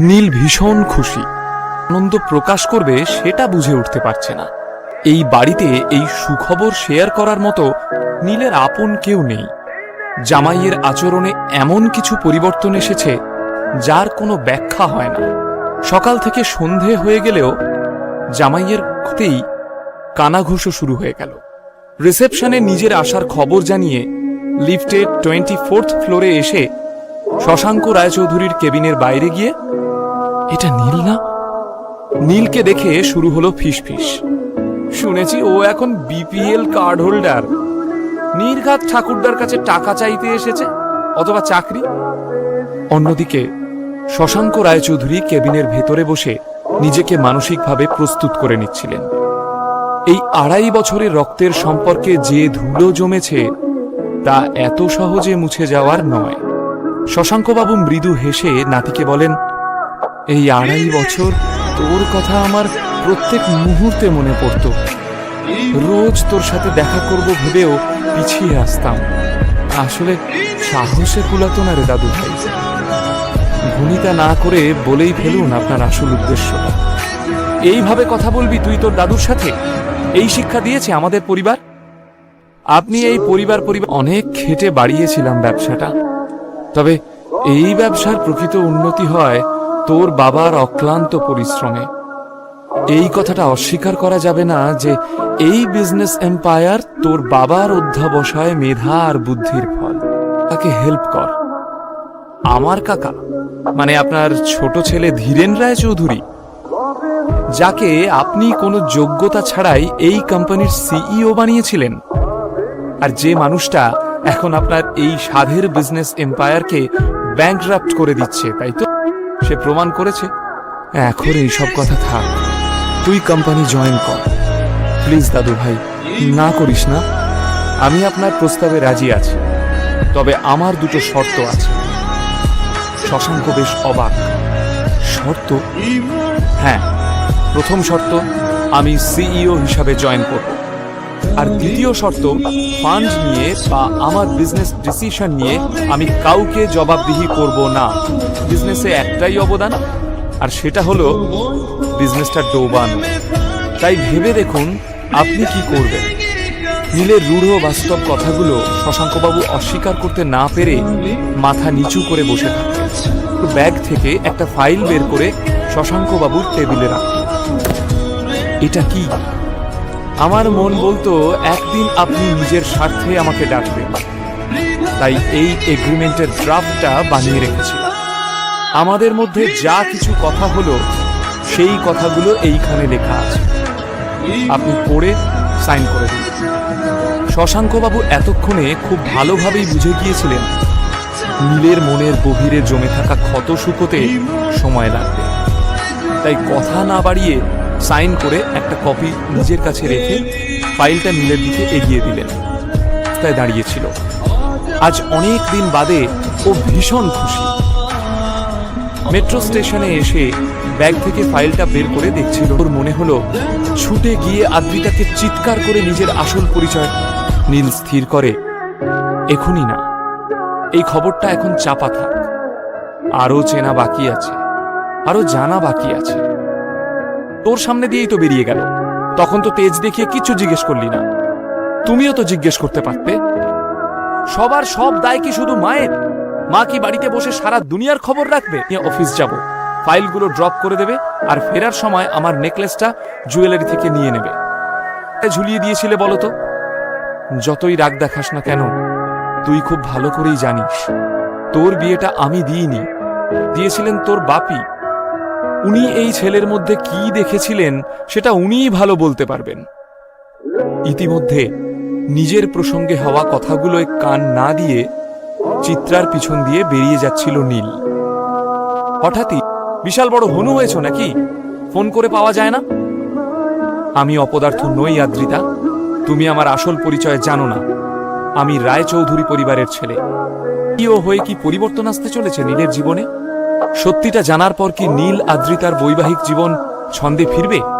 নীল ভীষণ খুশি। আনন্দ প্রকাশ করবে সেটা বুঝে উঠতে পারছে না। এই বাড়িতে এই সুখবর শেয়ার করার মতো নীলের আপন কেউ নেই। জামাইয়ের আচরণে এমন কিছু পরিবর্তন এসেছে যার কোনো ব্যাখ্যা হয় না। সকাল থেকে সন্ধে হয়ে গেলেও জামাইয়ের হতেই কানাঘুষো শুরু হয়ে গেল। রিসেপশনে নিজের আসার খবর জানিয়ে লিফটে টোয়েন্টি ফোর্থ ফ্লোরে এসে শশাঙ্ক রায়চৌধুরীর কেবিনের বাইরে গিয়ে এটা নীল না? নীলকে দেখে শুরু হলো ফিসফিস। শুনেছি ও এখন বিপিএল কার্ড হোল্ডার নির্ঘাত ঠাকুরদার কাছে টাকা চাইতে এসেছে, অথবা চাকরি। অন্যদিকে, শশাঙ্ক রায়চৌধুরী কেবিনের ভেতরে বসে নিজেকে মানসিকভাবে প্রস্তুত করে নিচ্ছিলেন। এই আড়াই বছরের রক্তের সম্পর্কে যে ধুলো জমেছে, তা এত সহজে মুছে যাওয়ার নয়। শশাঙ্কবাবু মৃদু হেসে নাতিকে বলেন এই আড়াই বছর তোর কথা আমার প্রত্যেক মুহূর্তে মনে পড়ত। রোজ তোর সাথে দেখা করব ভেবেও পিছিয়ে আসতাম। আসলে সাহসে কুলাতো না রে দাদু ভাই। ভূমিকা না করে বলেই ফেলুন আপনার আসল উদ্দেশ্য। এইভাবে কথা বলবি তুই তোর দাদুর সাথে? এই শিক্ষা দিয়েছে আমাদের পরিবার? আপনি এই পরিবার পরিবার অনেক খেটে বাড়িয়েছিলাম ব্যবসাটা। তবে এই ব্যবসার প্রকৃত উন্নতি হয় তোর বাবার অক্লান্ত পরিশ্রমে। এই কথাটা অস্বীকার করা যাবে না যে এই বিজনেস এম্পায়ার তোর বাবার অধ্যাবসায় মেধা আর বুদ্ধির ফল। তাকে হেল্প কর। আমার কাকা মানে আপনার ছোট ছেলে ধীরেন রায় চৌধুরী, যাকে আপনি কোনো যোগ্যতা ছাড়াই এই কোম্পানির সিইও বানিয়েছিলেন, আর যে মানুষটা এখন আপনার এই সাধের বিজনেস এম্পায়ারকে ব্যাংকরাপ্ট করে দিচ্ছে, তাই তো? সে প্রমাণ করেছে? এখন এই সব কথা থাক। তুই কোম্পানি জয়েন কর। প্লিজ দাদু ভাই, না করিস না। আমি আপনার প্রস্তাবে রাজি আছি। তবে আমার দুটো শর্ত আছে। শশাঙ্ক বেশ অবাক। শর্ত? হ্যাঁ। প্রথম শর্ত, আমি সিইও হিসাবে জয়েন করব। আর দ্বিতীয় শর্ত ফান্ড নিয়ে বা আমার বিজনেস ডিসিশন নিয়ে আমি কাউকে জবাবদিহি করব না। বিজনেসে একটাই অবদান, আর সেটা হলো বিজনেসটা ডোবানো। তাই ভেবে দেখুন আপনি কি করবেন। নীলের রূঢ় বাস্তব কথাগুলো শশাঙ্কবাবু অস্বীকার করতে না পেরে মাথা নিচু করে বসে থাকতেন। ব্যাগ থেকে একটা ফাইল বের করে শশাঙ্কবাবুর টেবিলে রাখলেন এটা কি? আমার মন বলতো, একদিন আপনি নিজের স্বার্থে আমাকে ডাকবেন। তাই এই এগ্রিমেন্টের ড্রাফটটা বানিয়ে রেখেছিলাম। আমাদের মধ্যে যা কিছু কথা হলো, সেই কথাগুলো এইখানে লেখা আছে। আপনি পড়ে সাইন করে দিন। শশাঙ্কবাবু এতক্ষণে খুব ভালোভাবেই বুঝে গিয়েছিলেন, নীলের মনের গভীরে জমে থাকা ক্ষত শুকোতে সময় লাগবে। তাই কথা না বাড়িয়ে সাইন করে একটা কপি নিজের কাছে রেখে ফাইলটা নীলের দিকে এগিয়ে দিলেন। তাই দাঁড়িয়েছিল। আজ অনেক দিন বাদে ও ভীষণ খুশি। মেট্রো স্টেশনে এসে ব্যাগ থেকে ফাইলটা বের করে দেখছিল। ওর মনে হলো, ছুটে গিয়ে আদ্রিতাকে চিৎকার করে নিজের আসল পরিচয় নীল স্থির করে, এখনই না। এই খবরটা এখন চাপা থাক। আরও চেনা বাকি আছে। আরও জানা বাকি আছে। তোর সামনে দিয়েই তো বেরিয়ে গেল। তখন তো তেজ দেখিয়ে কিচ্ছু জিজ্ঞেস করলি না। তুমিও তো জিজ্ঞেস করতে পারতে। সবার সব দায় কি শুধু মায়ের? মা কি বাড়িতে বসে সারা দুনিয়ার খবর রাখবে? অফিস যাব। ফাইলগুলো ড্রপ করে দেবে আর ফেরার সময় আমার নেকলেসটা জুয়েলারি থেকে নিয়ে নেবে। ঝুলিয়ে দিয়েছিলে বলো তো? যতই রাগ দেখাস না কেন, তুই খুব ভালো করেই জানিস। তোর বিয়েটা আমি দিইনি। দিয়েছিলেন তোর বাপি। উনি এই ছেলের মধ্যে কি দেখেছিলেন, সেটা উনিই ভালো বলতে পারবেন। ইতিমধ্যে নিজের প্রসঙ্গে হওয়া কথাগুলোয় কান না দিয়ে চিত্রার পিছন দিয়ে বেরিয়ে যাচ্ছিল নীল। হঠাৎই, বিশাল বড় হনু হয়েছ নাকি? ফোন করে পাওয়া যায় না? আমি অপদার্থ নই, আদ্রিতা। তুমি আমার আসল পরিচয় জানো না। আমি রায়চৌধুরী পরিবারের ছেলে। কি ও হয়ে কি পরিবর্তন আসতে চলেছে নীলের জীবনে? সত্যিটা জানার পর কি নীল আদ্রিতার বৈবাহিক জীবন ছন্দে ফিরবে?